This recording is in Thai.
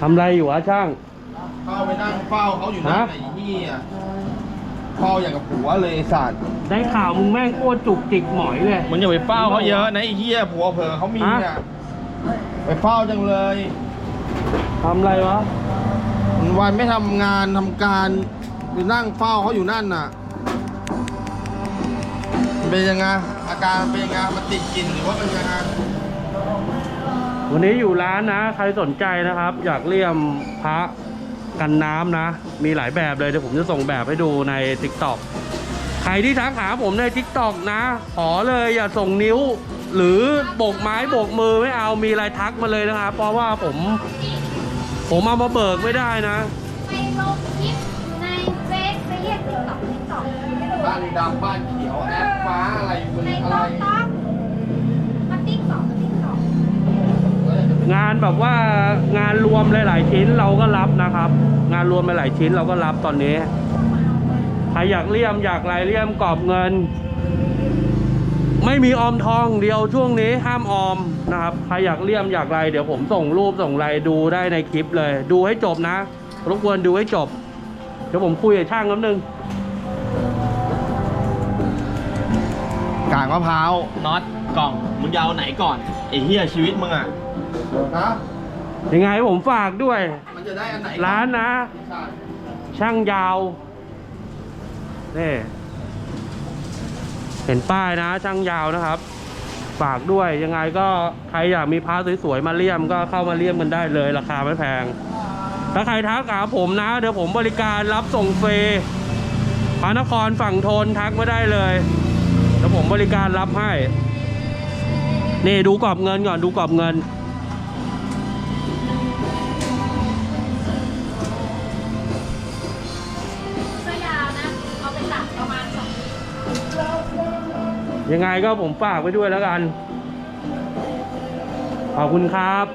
ทำไรอยู่วะช่าง เข้าไปนั่งเฝ้าเขาอยู่นั่นฮะ ไอ้เหี้ยเฝ้าอย่างกับผัวเลยไอ้สัตว์ได้ข่าวมึงแม่งโคตรจุกจิกหมอยเลย มึงอย่าไปเฝ้าเขาเยอะนะไอ้เหี้ยผัวเผลอเขามีฮะ อะไปเฝ้าจังเลยทำไรวะ วันวันไม่ทำงานทำการไปนั่งเฝ้าเขาอยู่นั่นน่ะมันเป็นยังไงอาการมันเป็นยังไงมันติดกลิ่นหรือว่าเป็นยังไง วันนี้อยู่ร้านนะ ใครสนใจนะครับ อยากเลี่ยมพระกันน้ำนะ มีหลายแบบเลยเดี๋ยวผมจะส่งแบบให้ดูใน t ิ k t o k ใครที่ทักหาผมใน t ิ k t o k นะ ขอเลยอย่าส่งนิ้ว หรือโบกไม้โบกมือไม่เอามีอะไรทักมาเลยนะครับ เพราะว่าผม ผมเอามาเบิกไม่ได้นะไปลงคลิปในเฟซไปเรียกติ๊กต็อกติ๊กต็อกบ้านดำบ้านเขียวแอปฟ้าอะไรอยู่บนในอะโต๊ไรานแบบว่างานรวมหลาย ๆ ชิ้นเราก็รับนะครับ งานรวมหลายๆชิ้นเราก็รับตอนนี้ใครอยากเลี่ยมอยากไรเลี่ยมกรอบเงิน ไม่มีออมทองเดียวช่วงนี้ห้ามออมนะครับใครอยากเลี่ยมอยากไรเดี๋ยวผมส่งรูปส่งไรดูได้ในคลิปเลย ดูให้จบนะรบกวนดูให้จบ เดี๋ยวผมคุยกับช่างนิดนึงกากมะพร้าวน็อตกล่องมึงยาวไหนก่อนไอ้เหี้ยชีวิตมึงอะ ฮะยังไงผมฝากด้วย มันจะได้อันไหนร้านนะ ช่างยาวนี่เห็นป้ายนะ ช่างยาวนะครับ ฝากด้วยยังไงก็ใครอยากมีพระสวยๆมาเลี่ยมก็เข้ามาเลี่ยมกันได้เลยราคาไม่แพง ถ้าใครทักหาผมนะ เดี๋ยวผมบริการรับส่งฟรีพระนครฝั่งทนทักมาได้เลยเดี๋ยวผมบริการรับให้ นี่ดูกรอบเงินก่อนดูกรอบเงิน ยังไงก็ผมฝากไว้ด้วยแล้วกัน ขอบคุณครับ